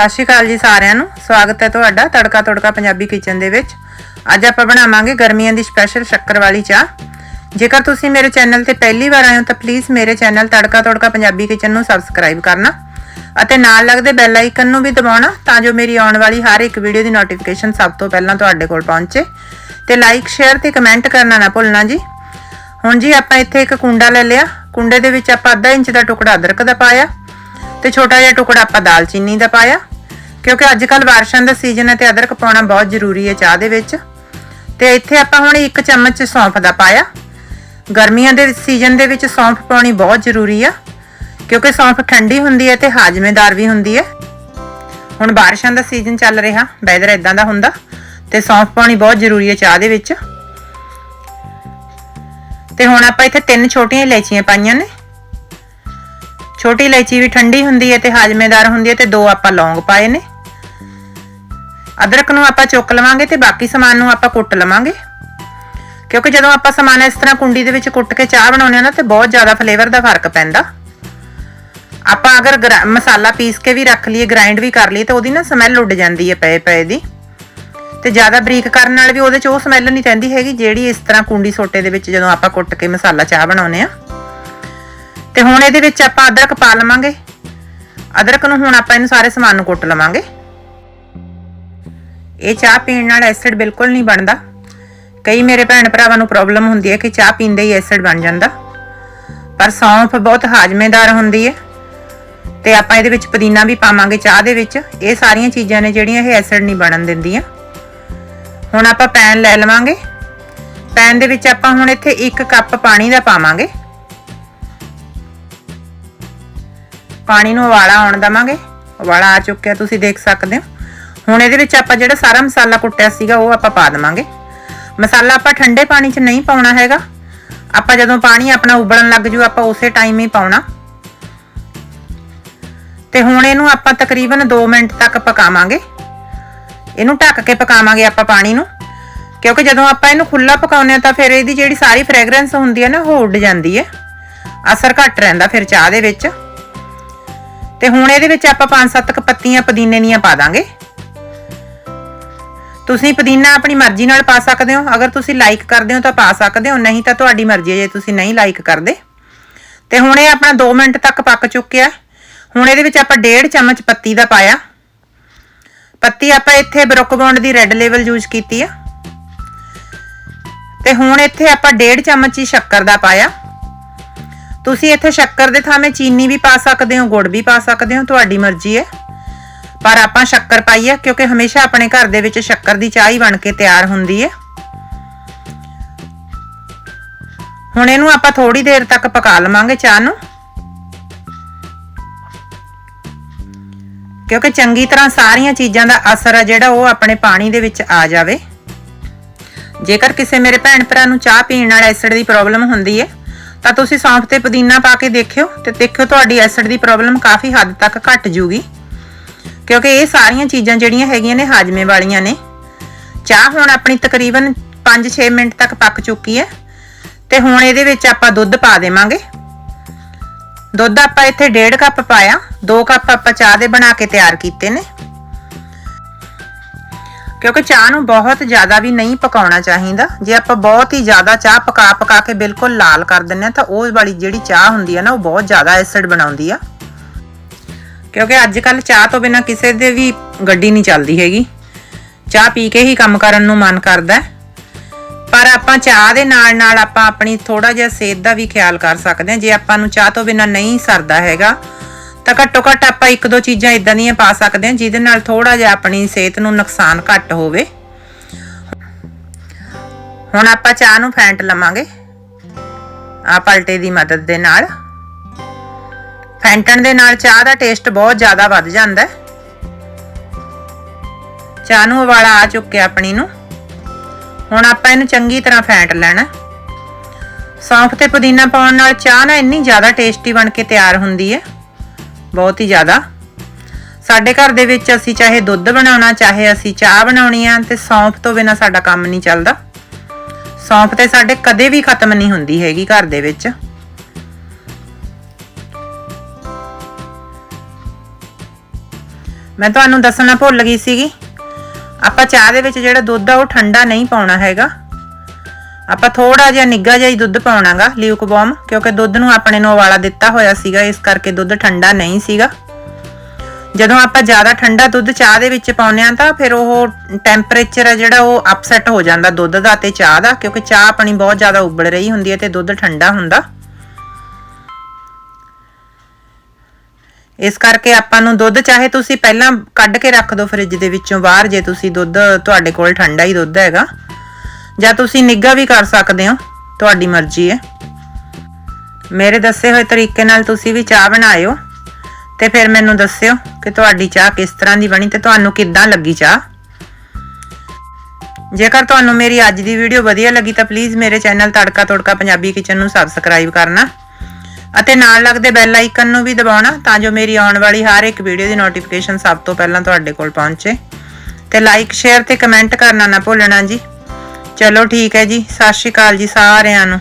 ਸਤਿ ਸ਼੍ਰੀ ਅਕਾਲ ਜੀ ਸਾਰਿਆਂ ਨੂੰ। ਸਵਾਗਤ ਹੈ ਤੁਹਾਡਾ ਤੜਕਾ ਤੜਕਾ ਪੰਜਾਬੀ ਕਿਚਨ ਦੇ ਵਿੱਚ। ਅੱਜ ਆਪਾਂ ਬਣਾਵਾਂਗੇ ਗਰਮੀਆਂ ਦੀ ਸਪੈਸ਼ਲ ਸ਼ੱਕਰ ਵਾਲੀ ਚਾਹ। ਜੇਕਰ ਤੁਸੀਂ ਮੇਰੇ ਚੈਨਲ ਤੇ ਪਹਿਲੀ ਵਾਰ ਆਏ ਹੋ ਤਾਂ ਪਲੀਜ਼ ਮੇਰੇ ਚੈਨਲ ਤੜਕਾ ਤੜਕਾ ਪੰਜਾਬੀ ਕਿਚਨ ਨੂੰ ਸਬਸਕ੍ਰਾਈਬ ਕਰਨਾ ਅਤੇ ਨਾਲ ਲੱਗਦੇ ਬੈਲ ਆਈਕਨ ਨੂੰ ਵੀ ਦਬਾਉਣਾ ਤਾਂ ਜੋ ਮੇਰੀ ਆਉਣ ਵਾਲੀ ਹਰ ਇੱਕ ਵੀਡੀਓ ਦੀ ਨੋਟੀਫਿਕੇਸ਼ਨ ਸਭ ਤੋਂ ਪਹਿਲਾਂ ਤੁਹਾਡੇ ਕੋਲ ਪਹੁੰਚੇ। ਤੇ ਲਾਈਕ ਸ਼ੇਅਰ ਤੇ ਕਮੈਂਟ ਕਰਨਾ ਨਾ ਭੁੱਲਣਾ ਜੀ। ਹੁਣ ਜੀ ਆਪਾਂ ਇੱਥੇ ਇੱਕ ਕੁੰਡਾ ਲੈ ਲਿਆ। ਕੁੰਡੇ ਦੇ ਵਿੱਚ ਆਪਾਂ ਅੱਧਾ ਇੰਚ ਦਾ ਟੁਕੜਾ ਅਦਰਕ ਦਾ ਪਾਇਆ ਤੇ ਛੋਟਾ ਜਿਹਾ ਟੁਕੜਾ ਆਪਾਂ ਦਾਲਚੀਨੀ ਦਾ ਪਾਇਆ। ਕਿਉਂਕਿ ਅੱਜ ਕੱਲ ਬਾਰਿਸ਼ਾਂ ਦਾ ਸੀਜ਼ਨ ਹੈ ਤੇ ਅਦਰਕ ਪਾਉਣਾ ਬਹੁਤ ਜ਼ਰੂਰੀ ਹੈ ਚਾਹ ਦੇ ਵਿੱਚ। ਤੇ ਇੱਥੇ ਆਪਾਂ ਹੁਣ ਇੱਕ ਚਮਚ ਸੌਂਫ ਦਾ ਪਾਇਆ। ਗਰਮੀਆਂ ਦੇ ਸੀਜ਼ਨ ਦੇ ਵਿੱਚ ਸੌਂਫ ਪਾਉਣੀ ਬਹੁਤ ਜ਼ਰੂਰੀ ਆ, ਕਿਉਂਕਿ ਸੌਂਫ ਠੰਡੀ ਹੁੰਦੀ ਹੈ ਤੇ ਹਾਜ਼ਮੇਦਾਰ ਵੀ ਹੁੰਦੀ ਹੈ। ਹੁਣ ਬਾਰਿਸ਼ਾਂ ਦਾ ਸੀਜ਼ਨ ਚੱਲ ਰਿਹਾ ਵੈਦਰ ਇਦਾਂ ਦਾ ਹੁੰਦਾ, ਤੇ ਸੌਂਫ ਪਾਉਣੀ ਬਹੁਤ ਜ਼ਰੂਰੀ ਹੈ ਚਾਹ ਦੇ ਵਿੱਚ। ਤੇ ਹੁਣ ਆਪਾਂ ਇੱਥੇ ਤਿੰਨ ਛੋਟੀਆਂ ਇਲਾਇਚੀਆਂ ਪਾਈਆਂ ਨੇ। ਛੋਟੀ ਇਲਾਇਚੀ ਵੀ ਠੰਡੀ ਹੁੰਦੀ ਹੈ ਤੇ ਹਾਜ਼ਮੇਦਾਰ ਹੁੰਦੀ ਹੈ ਤੇ ਦੋ ਆਪਾਂ ਲੌਂਗ ਪਾਏ ਨੇ। ਅਦਰਕ ਨੂੰ ਆਪਾਂ ਚੁੱਕ ਲਵਾਂਗੇ ਤੇ ਬਾਕੀ ਸਮਾਨ ਨੂੰ ਆਪਾਂ ਕੁੱਟ ਲਵਾਂਗੇ। ਕਿਉਂਕਿ ਜਦੋਂ ਆਪਾਂ ਸਮਾਨ ਇਸ ਤਰ੍ਹਾਂ ਕੁੰਡੀ ਦੇ ਵਿੱਚ ਕੁੱਟ ਕੇ ਚਾਹ ਬਣਾਉਂਦੇ ਆ ਨਾ ਤੇ ਬਹੁਤ ਜ਼ਿਆਦਾ ਫਲੇਵਰ ਦਾ ਫ਼ਰਕ ਪੈਂਦਾ। ਆਪਾਂ ਅਗਰ ਗਰਾ- ਮਸਾਲਾ ਪੀਸ ਕੇ ਵੀ ਰੱਖ ਲਈਏ ਗ੍ਰਾਈਂਡ ਵੀ ਕਰ ਲਈਏ ਤਾਂ ਉਹਦੀ ਨਾ ਸਮੈਲ ਉੱਡ ਜਾਂਦੀ ਹੈ ਪਏ ਪਏ ਦੀ। ਤੇ ਜ਼ਿਆਦਾ ਬਰੀਕ ਕਰਨ ਨਾਲ ਵੀ ਉਹਦੇ 'ਚ ਉਹ ਸਮੈਲ ਨਹੀਂ ਰਹਿੰਦੀ ਹੈਗੀ, ਜਿਹੜੀ ਇਸ ਤਰ੍ਹਾਂ ਕੁੰਡੀ ਸੋਟੇ ਦੇ ਵਿੱਚ ਜਦੋਂ ਆਪਾਂ ਕੁੱਟ ਕੇ ਮਸਾਲਾ ਚਾਹ ਬਣਾਉਂਦੇ ਆ ਤੇ ਹੁਣ ਇਹਦੇ ਵਿੱਚ ਆਪਾਂ ਅਦਰਕ ਪਾ ਲਵਾਂਗੇ। ਅਦਰਕ ਨੂੰ ਹੁਣ ਆਪਾਂ ਇਹਨੂੰ ਸਾਰੇ ਸਮਾਨ ਨੂੰ ਕੁੱਟ ਲਵਾਂਗੇ। ਇਹ ਚਾਹ ਪੀਣ ਨਾਲ ਐਸਿਡ ਬਿਲਕੁਲ ਨਹੀਂ ਬਣਦਾ। ਕਈ ਮੇਰੇ ਭੈਣ ਭਰਾਵਾਂ ਨੂੰ ਪ੍ਰੋਬਲਮ ਹੁੰਦੀ ਹੈ ਕਿ ਚਾਹ ਪੀਂਦੇ ਹੀ ਐਸਿਡ ਬਣ ਜਾਂਦਾ। ਪਰ ਸੌਂਫ ਬਹੁਤ ਹਾਜ਼ਮੇਦਾਰ ਹੁੰਦੀ ਹੈ। ਤੇ ਆਪਾਂ ਇਹਦੇ ਵਿੱਚ ਪੁਦੀਨਾ ਵੀ ਪਾਵਾਂਗੇ ਚਾਹ ਦੇ ਵਿੱਚ। ਇਹ ਸਾਰੀਆਂ ਚੀਜ਼ਾਂ ਨੇ ਜਿਹੜੀਆਂ ਇਹ ਐਸਿਡ ਨਹੀਂ ਬਣਨ ਦਿੰਦੀਆਂ। ਹੁਣ ਆਪਾਂ ਪੈਨ ਲੈ ਲਵਾਂਗੇ। ਪੈਨ ਦੇ ਵਿੱਚ ਆਪਾਂ ਹੁਣ ਇੱਥੇ 1 ਕੱਪ ਪਾਣੀ ਦਾ ਪਾਵਾਂਗੇ। ਪਾਣੀ ਨੂੰ ਉਬਾਲਾ ਆਉਣ ਦਵਾਂਗੇ। ਉਬਾਲਾ ਆ ਚੁੱਕਿਆ, ਤੁਸੀਂ ਦੇਖ ਸਕਦੇ ਹੋ। ਹੁਣ ਇਹਦੇ ਵਿੱਚ ਆਪਾਂ ਜਿਹੜਾ ਸਾਰਾ ਮਸਾਲਾ ਕੁੱਟਿਆ ਸੀਗਾ, ਉਹ ਆਪਾਂ ਪਾ ਦੇਵਾਂਗੇ। ਮਸਾਲਾ ਆਪਾਂ ਠੰਡੇ ਪਾਣੀ 'ਚ ਨਹੀਂ ਪਾਉਣਾ ਹੈਗਾ। ਆਪਾਂ ਜਦੋਂ ਪਾਣੀ ਆਪਣਾ ਉਬਲਣ ਲੱਗ ਜੂ, ਆਪਾਂ ਉਸੇ ਟਾਈਮ ਹੀ ਪਾਉਣਾ। ਤੇ ਹੁਣ ਇਹਨੂੰ ਆਪਾਂ ਤਕਰੀਬਨ 2 ਮਿੰਟ ਤੱਕ ਪਕਾਵਾਂਗੇ। ਇਹਨੂੰ ਢੱਕ ਕੇ ਪਕਾਵਾਂਗੇ ਆਪਾਂ ਪਾਣੀ ਨੂੰ। ਕਿਉਂਕਿ ਜਦੋਂ ਆਪਾਂ ਇਹਨੂੰ ਖੁੱਲਾ ਪਕਾਉਂਦੇ ਆ ਤਾਂ ਫਿਰ ਇਹਦੀ ਜਿਹੜੀ ਸਾਰੀ ਫ੍ਰੈਗਰੈਂਸ ਹੁੰਦੀ ਹੈ ਨਾ, ਉਹ ਉੱਡ ਜਾਂਦੀ ਹੈ। ਅਸਰ ਘੱਟ ਰਹਿੰਦਾ ਫਿਰ ਚਾਹ ਦੇ ਵਿੱਚ। ਤੇ ਹੁਣ ਇਹਦੇ ਵਿੱਚ ਆਪਾਂ 5-7 ਕ ਪੱਤੀਆਂ ਪੁਦੀਨੇ ਦੀਆਂ ਪਾ ਦਾਂਗੇ। ਤੁਸੀਂ ਪੁਦੀਨਾ ਆਪਣੀ ਮਰਜ਼ੀ ਨਾਲ ਪਾ ਸਕਦੇ ਹੋ। ਅਗਰ ਤੁਸੀਂ ਲਾਈਕ ਕਰਦੇ ਹੋ ਤਾਂ ਪਾ ਸਕਦੇ ਹੋ, ਨਹੀਂ ਤਾਂ ਤੁਹਾਡੀ ਮਰਜ਼ੀ ਹੈ ਜੇ ਤੁਸੀਂ ਨਹੀਂ ਲਾਈਕ ਕਰਦੇ। ਤੇ ਹੁਣ ਇਹ ਆਪਣਾ 2 ਮਿੰਟ ਤੱਕ ਪੱਕ ਚੁੱਕਿਆ। ਹੁਣ ਇਹਦੇ ਵਿੱਚ ਆਪਾਂ 1.5 ਚਮਚ ਪੱਤੀ ਦਾ ਪਾਇਆ। ਪੱਤੀ ਆਪਾਂ ਇੱਥੇ ਬਰੁਕਬੌਂਡ ਦੀ ਰੈੱਡ ਲੇਵਲ ਯੂਜ਼ ਕੀਤੀ ਆ। ਤੇ ਹੁਣ ਇੱਥੇ ਆਪਾਂ 1.5 ਚਮਚ ਹੀ ਸ਼ੱਕਰ ਦਾ ਪਾਇਆ। ਤੁਸੀਂ ਇੱਥੇ ਸ਼ੱਕਰ ਦੇ ਥਾਵੇਂ ਚੀਨੀ ਵੀ ਪਾ ਸਕਦੇ ਹੋ, ਗੁੜ ਵੀ ਪਾ ਸਕਦੇ ਹੋ, ਤੁਹਾਡੀ ਮਰਜ਼ੀ ਹੈ। ਪਰ ਆਪਾਂ ਸ਼ੱਕਰ ਪਾਈਏ, ਕਿਉਂਕਿ ਹਮੇਸ਼ਾ ਆਪਣੇ ਘਰ ਦੇ ਵਿੱਚ ਸ਼ੱਕਰ ਦੀ ਚਾਹ ਹੀ ਬਣ ਕੇ ਤਿਆਰ ਹੁੰਦੀ ਹੈ ਹੁਣ ਇਹਨੂੰ ਆਪਾਂ ਥੋੜੀ ਦੇਰ ਤੱਕ ਪਕਾ ਲਵਾਂਗੇ ਚਾਹ ਨੂੰ। ਕਿਉਂਕਿ ਚੰਗੀ ਤਰ੍ਹਾਂ ਸਾਰੀਆਂ ਚੀਜ਼ਾਂ ਦਾ ਅਸਰ ਹੈ ਜਿਹੜਾ ਉਹ ਆਪਣੇ ਪਾਣੀ ਦੇ ਵਿੱਚ ਆ ਜਾਵੇ। ਜੇਕਰ ਕਿਸੇ ਮੇਰੇ ਭੈਣ ਭਰਾ ਨੂੰ ਚਾਹ ਪੀਣ ਨਾਲ ਐਸਿਡ ਦੀ ਪ੍ਰੋਬਲਮ ਹੁੰਦੀ ਹੈ ਤਾਂ ਤੁਸੀਂ ਸੌਂਫ ਤੇ ਪੁਦੀਨਾ ਪਾ ਕੇ ਦੇਖਿਓ, ਤੇ ਦੇਖਿਓ ਤੁਹਾਡੀ ਐਸਿਡ ਦੀ ਪ੍ਰੋਬਲਮ ਕਾਫੀ ਹੱਦ ਤੱਕ ਘਟ ਜੂਗੀ। ਕਿਉਂਕਿ ਇਹ ਸਾਰੀਆਂ ਚੀਜ਼ਾਂ ਜਿਹੜੀਆਂ ਹੈਗੀਆਂ ਨੇ, ਹਾਜਮੇ ਵਾਲੀਆਂ ਨੇ। ਚਾਹ ਹੁਣ ਆਪਣੀ ਤਕਰੀਬਨ 5-6 ਮਿੰਟ ਤੱਕ ਪੱਕ ਚੁੱਕੀ ਹੈ। ਤੇ ਹੁਣ ਇਹਦੇ ਵਿੱਚ ਆਪਾਂ ਦੁੱਧ ਪਾ ਦੇਵਾਂਗੇ। ਦੁੱਧ ਆਪਾਂ ਇੱਥੇ 1.5 ਕੱਪ ਪਾਇਆ। 2 ਕੱਪ ਆਪਾਂ ਚਾਹ ਦੇ ਬਣਾ ਕੇ ਤਿਆਰ ਕੀਤੇ ਨੇ। ਕਿਉਂਕਿ ਚਾਹ ਨੂੰ ਬਹੁਤ ਜ਼ਿਆਦਾ ਵੀ ਨਹੀਂ ਪਕਾਉਣਾ ਚਾਹੀਦਾ। ਜੇ ਆਪਾਂ ਬਹੁਤ ਹੀ ਜ਼ਿਆਦਾ ਚਾਹ ਪਕਾ ਪਕਾ ਕੇ ਬਿਲਕੁਲ ਲਾਲ ਕਰ ਦਿੰਨੇ ਆ ਤਾਂ ਉਹ ਵਾਲੀ ਜਿਹੜੀ ਚਾਹ ਹੁੰਦੀ ਆ ਨਾ, ਉਹ ਬਹੁਤ ਜ਼ਿਆਦਾ ਐਸਿਡ ਬਣਾਉਂਦੀ ਆ। ਕਿਉਂਕਿ ਅੱਜ ਕੱਲ ਚਾਹ ਤੋਂ ਬਿਨਾ ਕਿਸੇ ਦੇ ਵੀ ਗੱਡੀ ਨਹੀਂ ਚੱਲਦੀ ਹੈਗੀ। ਚਾਹ ਪੀ ਕੇ ਹੀ ਕੰਮ ਕਰਨ ਨੂੰ ਮਨ ਕਰਦਾ ਪਰ ਆਪਾਂ ਚਾਹ ਦੇ ਨਾਲ ਨਾਲ ਆਪਾਂ ਆਪਣੀ ਥੋੜਾ ਜਿਹਾ ਸਿਹਤ ਦਾ ਵੀ ਖਿਆਲ ਕਰ ਸਕਦੇ ਹਾਂ। ਜੇ ਆਪਾਂ ਨੂੰ ਚਾਹ ਤੋਂ ਬਿਨਾ ਨਹੀਂ ਸਰਦਾ ਹੈਗਾ, ਤਾਂ ਘੱਟੋ ਘੱਟ ਆਪਾਂ ਇੱਕ ਦੋ ਚੀਜ਼ਾਂ ਇਦਾਂ ਦੀਆਂ ਪਾ ਸਕਦੇ ਹਾਂ, ਜਿਹਦੇ ਨਾਲ ਥੋੜਾ ਜਿਹਾ ਆਪਣੀ ਸਿਹਤ ਨੂੰ ਨੁਕਸਾਨ ਘੱਟ ਹੋਵੇ। ਹੁਣ ਆਪਾਂ ਚਾਹ ਨੂੰ ਫੈਂਟ ਲਵਾਂਗੇ। ਆ ਪਲਟੇ ਦੀ ਮਦਦ ਦੇ ਨਾਲ। ਫੈਂਟਣ ਦੇ ਨਾਲ ਚਾਹ ਦਾ ਟੇਸਟ ਬਹੁਤ ਜ਼ਿਆਦਾ ਵੱਧ ਜਾਂਦਾ ਹੈ। ਚਾਹ ਨੂੰ ਉਬਾਲਾ ਆ ਚੁੱਕਿਆ ਆਪਣੀ ਨੂੰ। ਹੁਣ ਆਪਾਂ ਇਹਨੂੰ ਚੰਗੀ ਤਰ੍ਹਾਂ ਫੈਂਟ ਲੈਣਾ। ਸੌਂਫ ਤੇ ਪੁਦੀਨਾ ਪਾਉਣ ਨਾਲ ਚਾਹ ਨਾ ਇੰਨੀ ਜ਼ਿਆਦਾ ਟੇਸਟੀ ਬਣ ਕੇ ਤਿਆਰ ਹੁੰਦੀ ਹੈ। ਬਹੁਤ ਹੀ ਜ਼ਿਆਦਾ। ਸਾਡੇ ਘਰ ਦੇ ਵਿੱਚ ਅਸੀਂ ਚਾਹੇ ਦੁੱਧ ਬਣਾਉਣਾ, ਚਾਹੇ ਅਸੀਂ ਚਾਹ ਬਣਾਉਣੀ ਆ ਤੇ ਸੌਂਫ ਤੋਂ ਬਿਨਾ ਸਾਡਾ ਕੰਮ ਨਹੀਂ ਚੱਲਦਾ। ਸੌਂਫ ਤੇ ਸਾਡੇ ਕਦੇ ਵੀ ਖਤਮ ਨਹੀਂ ਹੁੰਦੀ ਹੈਗੀ ਘਰ ਦੇ ਵਿੱਚ। ਮੈਂ ਤੁਹਾਨੂੰ ਦੱਸਣਾ ਭੁੱਲ ਗਈ ਸੀਗੀ। ਆਪਾਂ ਚਾਹ ਦੇ ਵਿੱਚ ਜਿਹੜਾ ਦੁੱਧ ਆ, ਉਹ ਠੰਡਾ ਨਹੀਂ ਪਾਉਣਾ ਹੈਗਾ। ਆਪਾਂ ਥੋੜਾ ਜਿਹਾ ਨਿੱਗਾ ਜਿਹਾ ਹੀ ਦੁੱਧ ਪਾਉਣਾਗਾ ਲਿਊਕਬੋਮ ਕਿਉਂਕਿ ਦੁੱਧ ਨੂੰ ਆਪਣੇ ਨੂੰ ਉਬਾਲਾ ਦਿੱਤਾ ਹੋਇਆ ਸੀਗਾ, ਇਸ ਕਰਕੇ ਦੁੱਧ ਠੰਡਾ ਨਹੀਂ ਸੀਗਾ। ਜਦੋਂ ਆਪਾਂ ਜ਼ਿਆਦਾ ਠੰਡਾ ਦੁੱਧ ਚਾਹ ਦੇ ਵਿੱਚ ਪਾਉਂਦੇ ਆ ਤਾਂ ਫਿਰ ਉਹ ਟੈਂਪਰੇਚਰ ਹੈ ਜਿਹੜਾ ਉਹ ਅਪਸੈਟ ਹੋ ਜਾਂਦਾ ਦੁੱਧ ਦਾ ਤੇ ਚਾਹ ਦਾ, ਕਿਉਂਕਿ ਚਾਹ ਆਪਣੀ ਬਹੁਤ ਜ਼ਿਆਦਾ ਉਬਲ ਰਹੀ ਹੁੰਦੀ ਹੈ ਤੇ ਦੁੱਧ ਠੰਡਾ ਹੁੰਦਾ। ਇਸ ਕਰਕੇ ਆਪਾਂ ਨੂੰ ਦੁੱਧ ਚਾਹੇ ਤੁਸੀਂ ਪਹਿਲਾਂ ਕੱਢ ਕੇ ਰੱਖ ਦਿਓ ਫ੍ਰਿਜ ਦੇ ਵਿੱਚੋਂ ਬਾਹਰ, ਜੇ ਤੁਸੀਂ ਦੁੱਧ ਤੁਹਾਡੇ ਕੋਲ ਠੰਡਾ ਹੀ ਦੁੱਧ ਹੈਗਾ। ਜਾਂ ਤੁਸੀਂ ਨਿੱਘਾ ਵੀ ਕਰ ਸਕਦੇ ਹੋ, ਤੁਹਾਡੀ ਮਰਜ਼ੀ ਹੈ। ਮੇਰੇ ਦੱਸੇ ਹੋਏ ਤਰੀਕੇ ਨਾਲ ਤੁਸੀਂ ਵੀ ਚਾਹ ਬਣਾਇਓ ਤੇ ਫਿਰ ਮੈਨੂੰ ਦੱਸਿਓ ਕਿ ਤੁਹਾਡੀ ਚਾਹ ਕਿਸ ਤਰ੍ਹਾਂ ਦੀ ਬਣੀ ਤੇ ਤੁਹਾਨੂੰ ਕਿੱਦਾਂ ਲੱਗੀ ਚਾਹ। ਜੇਕਰ ਤੁਹਾਨੂੰ ਮੇਰੀ ਅੱਜ ਦੀ ਵੀਡੀਓ ਵਧੀਆ ਲੱਗੀ ਤਾਂ ਪਲੀਜ਼ ਮੇਰੇ ਚੈਨਲ ਤੜਕਾ ਤੋੜਕਾ ਪੰਜਾਬੀ ਕਿਚਨ ਨੂੰ ਸਬਸਕ੍ਰਾਈਬ ਕਰਨਾ। ਅਤੇ ਨਾਲ ਲੱਗਦੇ ਬੈਲ ਆਈਕਨ ਨੂੰ ਵੀ ਦਬਾਉਣਾ ਤਾਂ ਜੋ ਮੇਰੀ ਆਉਣ ਵਾਲੀ ਹਰ ਇੱਕ ਵੀਡੀਓ ਦੀ ਨੋਟੀਫਿਕੇਸ਼ਨ ਸਭ ਤੋਂ ਪਹਿਲਾਂ ਤੁਹਾਡੇ ਕੋਲ ਪਹੁੰਚੇ। ਤੇ ਲਾਈਕ ਸ਼ੇਅਰ ਤੇ ਕਮੈਂਟ ਕਰਨਾ ਨਾ ਭੁੱਲਣਾ ਜੀ। ਚਲੋ ਠੀਕ ਹੈ ਜੀ, ਸਤਿ ਸ਼੍ਰੀ ਅਕਾਲ ਜੀ ਸਾਰਿਆਂ ਨੂੰ।